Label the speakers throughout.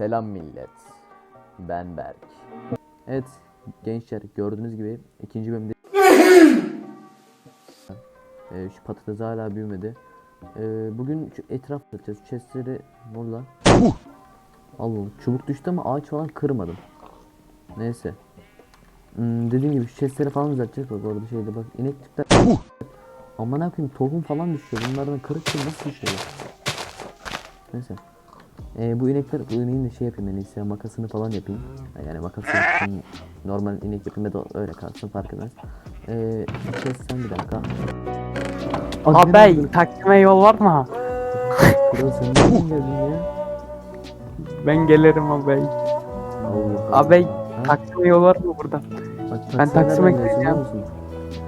Speaker 1: Selam millet. Ben Berk. Evet gençler gördüğünüz gibi ikinci bölümde Ee, şu patates hala büyümedi. Ee, bugün şu etraf yapacağız. Şu chestleri valla. Allah'ım çubuk düştü ama ağaç falan kırmadım. Neyse. Hmm, dediğim gibi şu chestleri falan düzelteceğiz. Bak orada şeyde bak ineklikler. Ama ne yapayım tohum falan düşüyor. Bunlardan kırık nasıl düşüyor? Neyse. Ee, bu inekler bu ineğin de şey yapayım en iyisi makasını falan yapayım. Yani makasını yapayım, normal inek yapayım ya da öyle kalsın fark etmez. Kes sen bir dakika.
Speaker 2: Abi takvime yol var mı?
Speaker 1: Kral sen nereden geldin ya?
Speaker 2: Ben gelirim abi. Abi
Speaker 1: Ha?
Speaker 2: takvime yol var mı burada?
Speaker 1: Bak,
Speaker 2: ben
Speaker 1: Taksim'e
Speaker 2: Taksim'e gideceğim.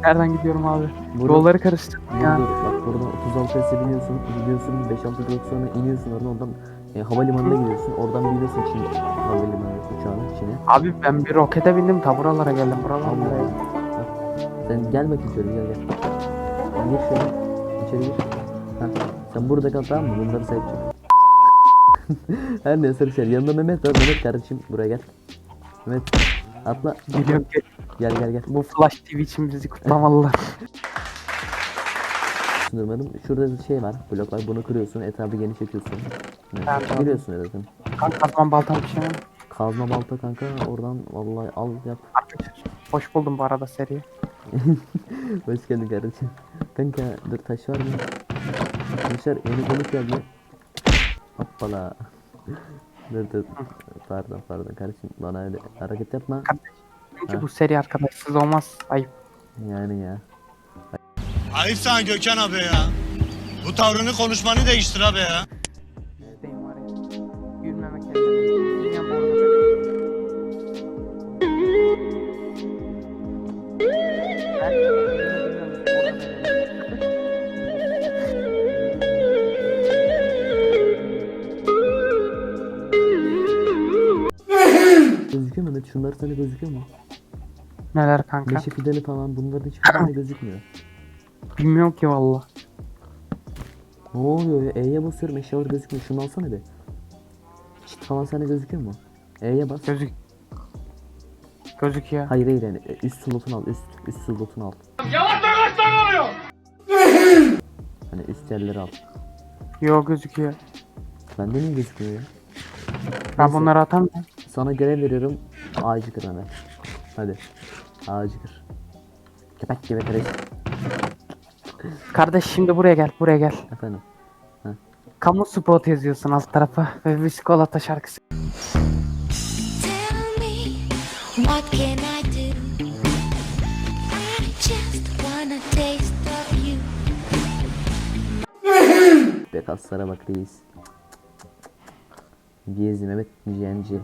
Speaker 2: Nereden gidiyorum abi?
Speaker 1: Burada-
Speaker 2: Yolları karıştırdım ya.
Speaker 1: dur bak buradan 36 S'e biniyorsun gidiyorsun 5-6 blok sonra iniyorsun oradan oradan e, havalimanına gidiyorsun oradan biniyorsun Çin havalimanı uçağına Çin'e
Speaker 2: Abi ben bir rokete bindim ta buralara geldim buralara.
Speaker 1: Allah
Speaker 2: geldim.
Speaker 1: Allah. Sen gel bakayım şöyle gel gel. Gir şöyle. İçeri gir. Ha. Sen burada kal tamam mı? Bunları sayacağım. Her neyse arkadaşlar yanında Mehmet var. Mehmet kardeşim buraya gel. Mehmet atla.
Speaker 2: Geliyorum gel.
Speaker 1: Gel gel gel.
Speaker 2: Bu Flash TV için bizi kutlamalılar.
Speaker 1: Sundurmadım. Şurada bir şey var. Blok var. Bunu kırıyorsun. Etrafı genişletiyorsun. Evet.
Speaker 2: Tamam, tamam.
Speaker 1: Biliyorsun zaten.
Speaker 2: Kanka kazman baltam bir şey mi?
Speaker 1: Kazma balta kanka. Oradan vallahi al yap.
Speaker 2: Arkadaşlar hoş buldum bu arada seriyi.
Speaker 1: Hoş geldin kardeşim. Kanka dur taş var mı? Taşlar yeni konuk geldi. Hoppala. dur dur. Pardon pardon kardeşim bana öyle hareket yapma.
Speaker 2: Çünkü
Speaker 1: Ha.
Speaker 2: bu seri arkadaşsız olmaz. Ayıp.
Speaker 1: Yani ya.
Speaker 3: Ayıp sana Gökhan abi ya. Bu tavrını konuşmanı değiştir abi ya.
Speaker 2: Var. Dünya.
Speaker 1: Gözüküyor mu Mehmet? Şunlar sana gözüküyor mu?
Speaker 2: Neler kanka?
Speaker 1: Meşe fideli falan bunların hiçbir tane gözükmüyor.
Speaker 2: Bilmiyorum ki valla.
Speaker 1: Ne oluyor ya? E'ye basıyorum eşyalar gözükmüyor. Şunu alsana be. Çit falan sana gözüküyor mu? E'ye bas.
Speaker 2: Gözük. Gözüküyor.
Speaker 1: Hayır hayır yani üst slotunu al üst üst slotunu al. Hani üst yerleri al.
Speaker 2: Yo gözüküyor.
Speaker 1: Bende niye gözükmüyor ya?
Speaker 2: Ben
Speaker 1: Neyse.
Speaker 2: bunları atam mı?
Speaker 1: Sana görev veriyorum. Ağacı kır hemen. Hadi. Ağacı kır. Köpek gibi kırış.
Speaker 2: Kardeş şimdi buraya gel, buraya gel.
Speaker 1: Efendim.
Speaker 2: Kamu spot yazıyorsun alt tarafa ve Viskolata şarkısı.
Speaker 4: Tell me, what can I do? I just wanna taste of you.
Speaker 1: Be kaslara bak reis. Gezi Mehmet GNG.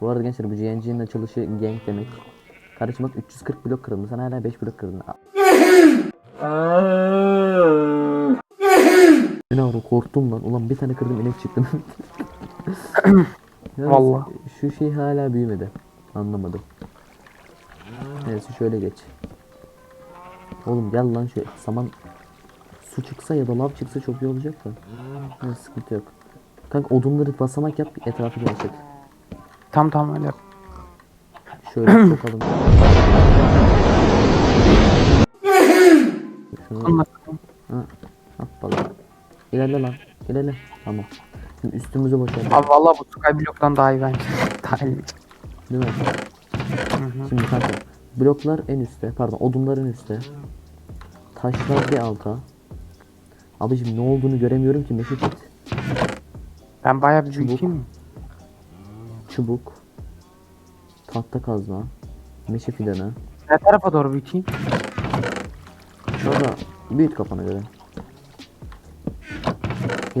Speaker 1: Bu arada gençler bu GNG'nin açılışı gang demek. Kardeşim bak 340 blok kırıldı. Sen hala 5 blok kırdın. Var korktum lan. Ulan bir tane kırdım inek çıktı. Yalnız
Speaker 2: Vallahi.
Speaker 1: Şu şey hala büyümedi. Anlamadım. Neyse şöyle geç. Oğlum gel lan şöyle saman su çıksa ya da lav çıksa çok iyi olacak da. Ne sıkıntı yok. Kanka odunları basamak yap etrafı genişlet.
Speaker 2: Tam tam öyle. yap.
Speaker 1: Şöyle sokalım. Şunu. İlerle lan. İlerle. Tamam. Şimdi üstümüzü boşaltalım.
Speaker 2: Abi valla bu Skyblock'tan daha iyi bence. Daha iyi.
Speaker 1: Değil mi? Şimdi kanka bloklar en üstte pardon odunlar en üstte. Taşlar bir alta. Abicim ne olduğunu göremiyorum ki çit.
Speaker 2: Ben bayağı bir
Speaker 1: Çubuk.
Speaker 2: mi?
Speaker 1: Çubuk. Tahta kazma. Meşe fidanı.
Speaker 2: Ne tarafa doğru büyüteyim?
Speaker 1: Şurada büyüt kafana göre.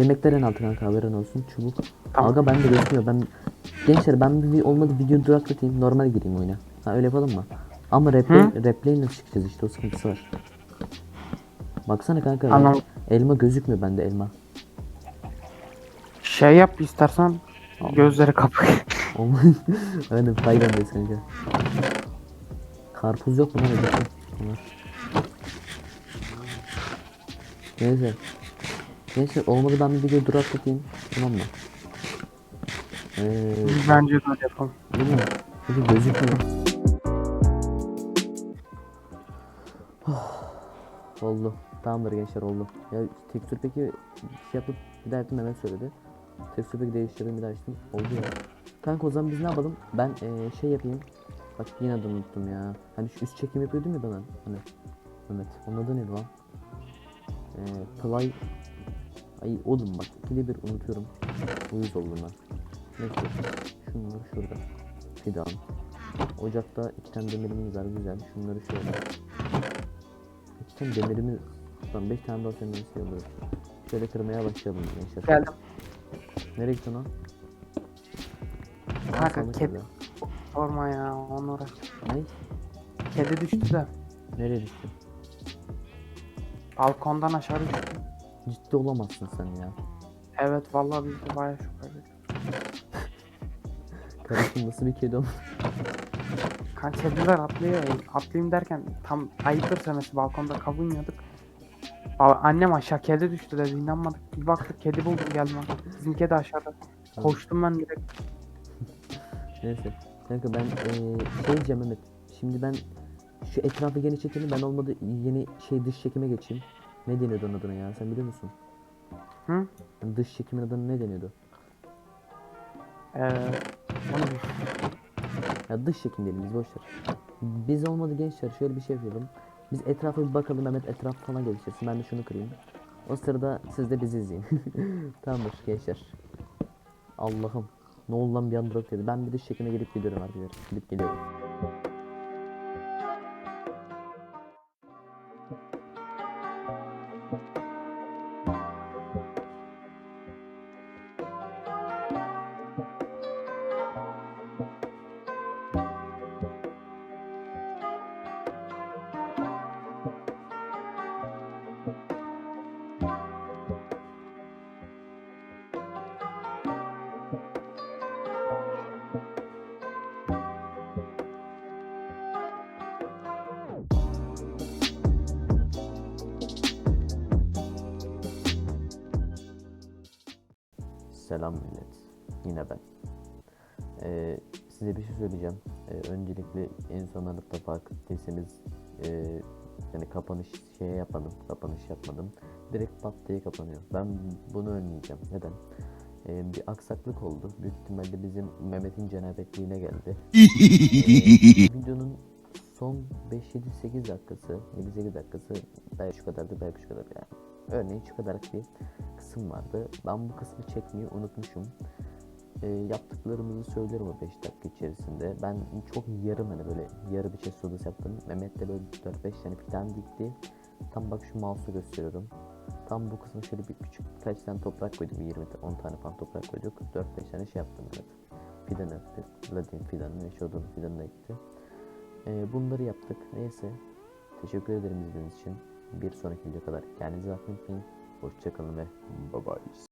Speaker 1: Yemekler en altı kanka haberin olsun. Çubuk.
Speaker 2: Tamam.
Speaker 1: Aga ben de gözükmüyor. Ben gençler ben bir olmadı video duraklatayım normal gireyim oyuna. Ha öyle yapalım mı? Ama replay, replay nasıl çıkacağız işte o sıkıntısı var. Baksana kanka
Speaker 2: Anladım.
Speaker 1: elma gözükmüyor bende elma.
Speaker 2: Şey yap istersen gözleri kapı.
Speaker 1: Olmaz. Aynen faydandayız kanka. Karpuz yok mu lan. Neyse. Neyse olmadı ben bir video duraklatayım. Tamam mı? Ee,
Speaker 2: Bence de öyle yapalım.
Speaker 1: Değil mi? Çünkü gözükmüyor. oldu. Tamamdır gençler oldu. Ya tekstür peki şey yapıp bir daha yaptım Mehmet söyledi. Tekstür peki değiştirdim bir daha açtım. Oldu ya. Kanka o zaman biz ne yapalım? Ben eee, şey yapayım. Bak yine adını unuttum ya. Hani şu üst çekim yapıyordum ya bana. Hani Mehmet. Onun adı neydi lan? Eee play Ay oğlum bak ikide bir unutuyorum. Uyuz oldum ben. Neyse. Şunlar şurada. Fidan. Ocakta iki tane demirimiz var güzel. Şunları şöyle. İki tane demirimiz. Lan beş tane daha senin olur. Şöyle kırmaya başlayalım gençler.
Speaker 2: Geldim.
Speaker 1: Nereye gittin lan?
Speaker 2: Kanka kedi sorma ya onu uğraş.
Speaker 1: Ne?
Speaker 2: Kedi düştü de
Speaker 1: Nereye düştün?
Speaker 2: balkondan aşağı düştü.
Speaker 1: Ciddi olamazsın sen ya.
Speaker 2: Evet vallahi biz de bayağı şok olduk.
Speaker 1: Kardeşim nasıl bir kedi o?
Speaker 2: Kan kediler atlıyor. Atlayayım derken tam ayıptır semesi balkonda kavun yiyorduk. Ba- Annem aşağı kedi düştü dedi inanmadık. Bir baktık kedi buldum geldim. Bizim kedi aşağıda. Koştum ben direkt.
Speaker 1: Neyse. Kanka ben eee şey diyeceğim Mehmet. Şimdi ben şu etrafı geniş çekelim ben olmadı yeni şey dış çekime geçeyim. Ne deniyordu onun adına ya sen biliyor musun?
Speaker 2: Hı?
Speaker 1: Dış çekimin adına ne deniyordu?
Speaker 2: Ee, onu
Speaker 1: Ya dış çekim diyelim biz boşver. Biz olmadı gençler şöyle bir şey yapalım. Biz etrafa bir bakalım Mehmet etraf falan geliştirsin. Ben de şunu kırayım. O sırada siz de bizi izleyin. Tamamdır gençler. Allah'ım. Ne oldu lan bir an bırak dedi. Ben bir dış çekime gelip gidiyorum arkadaşlar. Gidip geliyorum. Thank you Selam millet. Yine ben. Ee, size bir şey söyleyeceğim. Ee, öncelikle en son anıtta fark ettiyseniz ee, yani kapanış şeye yapmadım. Kapanış yapmadım. Direkt pat diye kapanıyor. Ben bunu önleyeceğim. Neden? Ee, bir aksaklık oldu. Büyük ihtimalle bizim Mehmet'in cenabetliğine geldi. Ee, videonun son 5-7-8 dakikası, 7-8 dakikası belki şu kadardı, belki şu kadar yani. Örneğin şu kadarlık bir kısım vardı. Ben bu kısmı çekmeyi unutmuşum. Ee, yaptıklarımızı söylerim o 5 dakika içerisinde. Ben çok yarım hani böyle yarı bir chest odası yaptım. Mehmet de böyle 4-5 tane fidan dikti. Tam bak şu mouse'u gösteriyorum. Tam bu kısmı şöyle bir küçük kaç tane toprak koyduk. Bir 20 ta- 10 tane falan toprak koyduk. 4-5 tane şey yaptım evet. Fidan ekti. Ladin fidanı ve Shodan fidanı da ekti. Ee, bunları yaptık. Neyse. Teşekkür ederim izlediğiniz için. Bir sonraki video kadar kendinize bakın. Hoşçakalın ve bye bye.